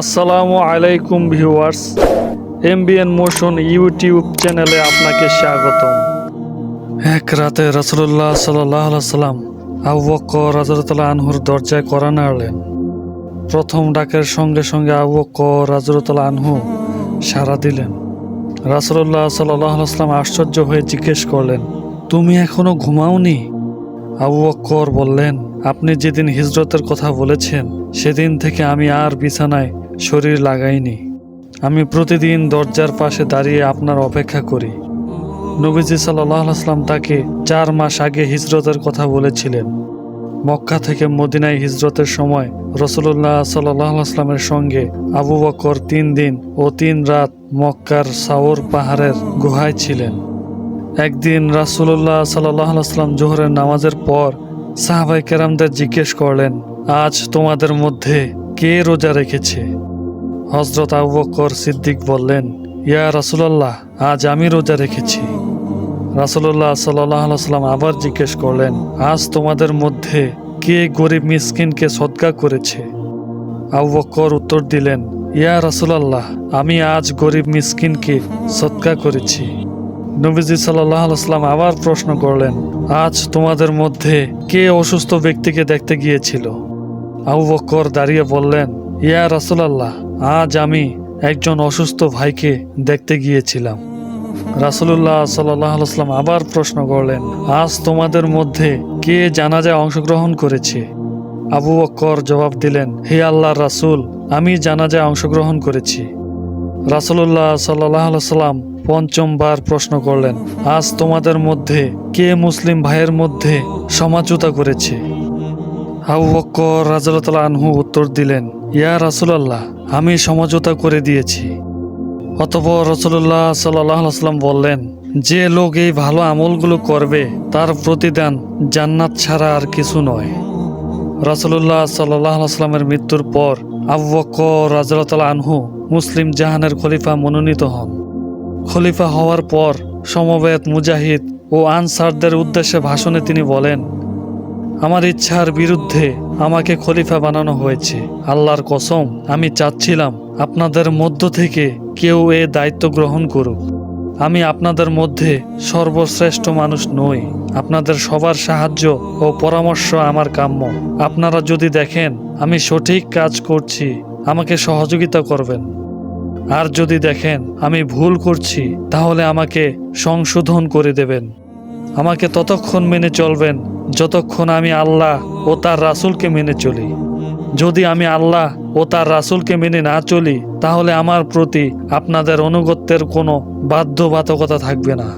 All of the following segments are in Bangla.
আসসালামু আলাইকুম ভিউয়ার্স, এমবিএন মোশন ইউটিউব চ্যানেলে আপনাকে স্বাগতম। এক রাতে রসুল্লাহ সাল্লাহ সাল্লাম আবু রাজরতলা আনহুর দরজায় করা নাড়লেন। প্রথম ডাকের সঙ্গে সঙ্গে আবু বক্কর রাজরতলা আনহু সাড়া দিলেন। রাসুল্লাহ সাল্লাহ সাল্লাম আশ্চর্য হয়ে জিজ্ঞেস করলেন, তুমি এখনও ঘুমাওনি? আবু বক্কর বললেন, আপনি যেদিন হিজরতের কথা বলেছেন, সেদিন থেকে আমি আর বিছানায় শরীর লাগাইনি। আমি প্রতিদিন দরজার পাশে দাঁড়িয়ে আপনার অপেক্ষা করি। নবীজি সাল্লাহ আসলাম তাকে চার মাস আগে হিজরতের কথা বলেছিলেন। মক্কা থেকে মদিনায় হিজরতের সময় রসুল্লাহ সাল্লাহ আসলামের সঙ্গে আবু বকর তিন দিন ও তিন রাত মক্কার সাওর পাহাড়ের গুহায় ছিলেন। একদিন রাসুল্লাহ সাল্লাহ আসলাম জোহরের নামাজের পর সাহাবাই কেরামদের জিজ্ঞেস করলেন, আজ তোমাদের মধ্যে কে রোজা রেখেছে? হজরত আবু সিদ্দিক বললেন, ইয়া রাসুলাল্লাহ, আজ আমি রোজা রেখেছি। রাসুল্লাহ সাল্লাহ সাল্লাম আবার জিজ্ঞেস করলেন, আজ তোমাদের মধ্যে কে গরিব মিসকিনকে সৎকা করেছে? আবু উত্তর দিলেন, ইয়া রাসুলাল্লাহ, আমি আজ গরিব মিসকিনকে সৎকা করেছি। নবীজি সাল্লাহ সাল্লাম আবার প্রশ্ন করলেন, আজ তোমাদের মধ্যে কে অসুস্থ ব্যক্তিকে দেখতে গিয়েছিল? আবু বকর দাঁড়িয়ে বললেন, ইয়া রাসুলাল্লাহ, আজ আমি একজন অসুস্থ ভাইকে দেখতে গিয়েছিলাম। রাসুলুল্লাহ সাল্লাম আবার প্রশ্ন করলেন, আজ তোমাদের মধ্যে কে জানাজায় অংশগ্রহণ করেছে? আবু বক্কর জবাব দিলেন, হে আল্লাহ রাসূল, আমি জানাজায় অংশগ্রহণ করেছি। রাসুলুল্লাহ সাল্লাহ সাল্লাম পঞ্চমবার প্রশ্ন করলেন, আজ তোমাদের মধ্যে কে মুসলিম ভাইয়ের মধ্যে সমাজতা করেছে? আবু বক্কর রাজাল্লাহ আনহু উত্তর দিলেন, ইয়া রাসুলাল্লাহ, আমি সমঝোতা করে দিয়েছি। অতপর রসুল্লাহ সাল্লাহ সাল্লাম বললেন, যে লোক এই ভালো আমলগুলো করবে, তার প্রতিদান জান্নাত ছাড়া আর কিছু নয়। রাসুল্লাহ সাল্লাহ সাল্লামের মৃত্যুর পর আবু বক্কর রাজাল্লাহ আনহু মুসলিম জাহানের খলিফা মনোনীত হন। খলিফা হওয়ার পর সমবেত মুজাহিদ ও আনসারদের উদ্দেশ্যে ভাষণে তিনি বলেন আমার ইচ্ছার বিরুদ্ধে আমাকে খলিফা বানানো হয়েছে। আল্লাহর কসম, আমি চাচ্ছিলাম আপনাদের মধ্য থেকে কেউ এ দায়িত্ব গ্রহণ করুক। আমি আপনাদের মধ্যে সর্বশ্রেষ্ঠ মানুষ নই। আপনাদের সবার সাহায্য ও পরামর্শ আমার কাম্য। আপনারা যদি দেখেন আমি সঠিক কাজ করছি, আমাকে সহযোগিতা করবেন। আর যদি দেখেন আমি ভুল করছি, তাহলে আমাকে সংশোধন করে দেবেন। আমাকে ততক্ষণ মেনে চলবেন যতক্ষণ আমি আল্লাহ ও তার রাসূলকে মেনে চলি। যদি আমি আল্লাহ ও তার রাসূলকে মেনে না চলি, তাহলে আমার প্রতি আপনাদের অনুগত্যের কোনো বাধ্যবাধকতা থাকবে না।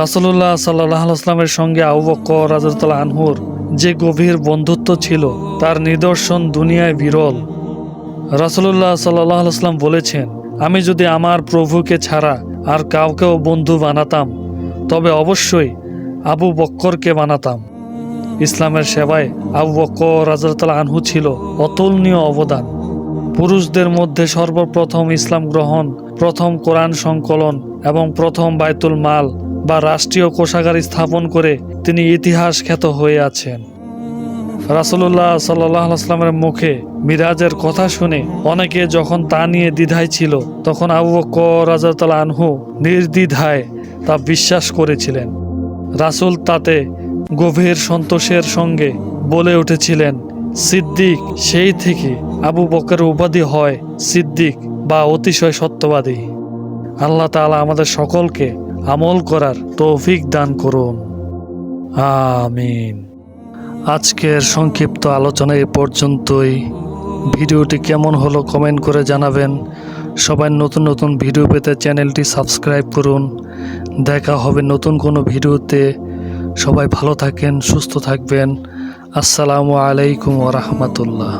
রাসূলুল্লাহ সাল্লাহ আসলামের সঙ্গে আবু বক্কর রাজতুল্লাহ আনহুর যে গভীর বন্ধুত্ব ছিল, তার নিদর্শন দুনিয়ায় বিরল। রাসূলুল্লাহ সাল্লাহ বলেছেন, আমি যদি আমার প্রভুকে ছাড়া আর কাউকেও বন্ধু বানাতাম, তবে অবশ্যই আবু বক্করকে বানাতাম। ইসলামের সেবায় আবু বক্কর রাজাতাল আনহু ছিল অতুলনীয় অবদান। পুরুষদের মধ্যে সর্বপ্রথম ইসলাম গ্রহণ, প্রথম কোরআন সংকলন এবং প্রথম বায়তুল মাল বা রাষ্ট্রীয় কোষাগার স্থাপন করে তিনি ইতিহাস খ্যাত হয়ে আছেন। রাসুল্লাহ সাল্লাহ আসলামের মুখে মিরাজের কথা শুনে অনেকে যখন তা নিয়ে দ্বিধায় ছিল, তখন আবু বক্কর রাজাতাল আনহু নির্দ্বিধায় তা বিশ্বাস করেছিলেন। রাসূল তাতে গভীর সন্তোষের সঙ্গে বলে উঠেছিলেন, সিদ্দিক সেই থেকে আবু বকরের উপাধি হয় সিদ্দিক বা অতিশয় সত্যবাদী। আল্লাহ তাআলা আমাদের সকলকে আমল করার তৌফিক দান করুন। আমিন। আজকের সংক্ষিপ্ত আলোচনা এ পর্যন্তই। ভিডিওটি কেমন হলো কমেন্ট করে জানাবেন। সবাই নতুন নতুন ভিডিও পেতে চ্যানেলটি সাবস্ক্রাইব করুন। দেখা হবে নতুন কোনো ভিডিওতে। সবাই ভালো থাকেন সুস্থ থাকবেন। আসসালামু আলাইকুম ওরহমতুল্লাহ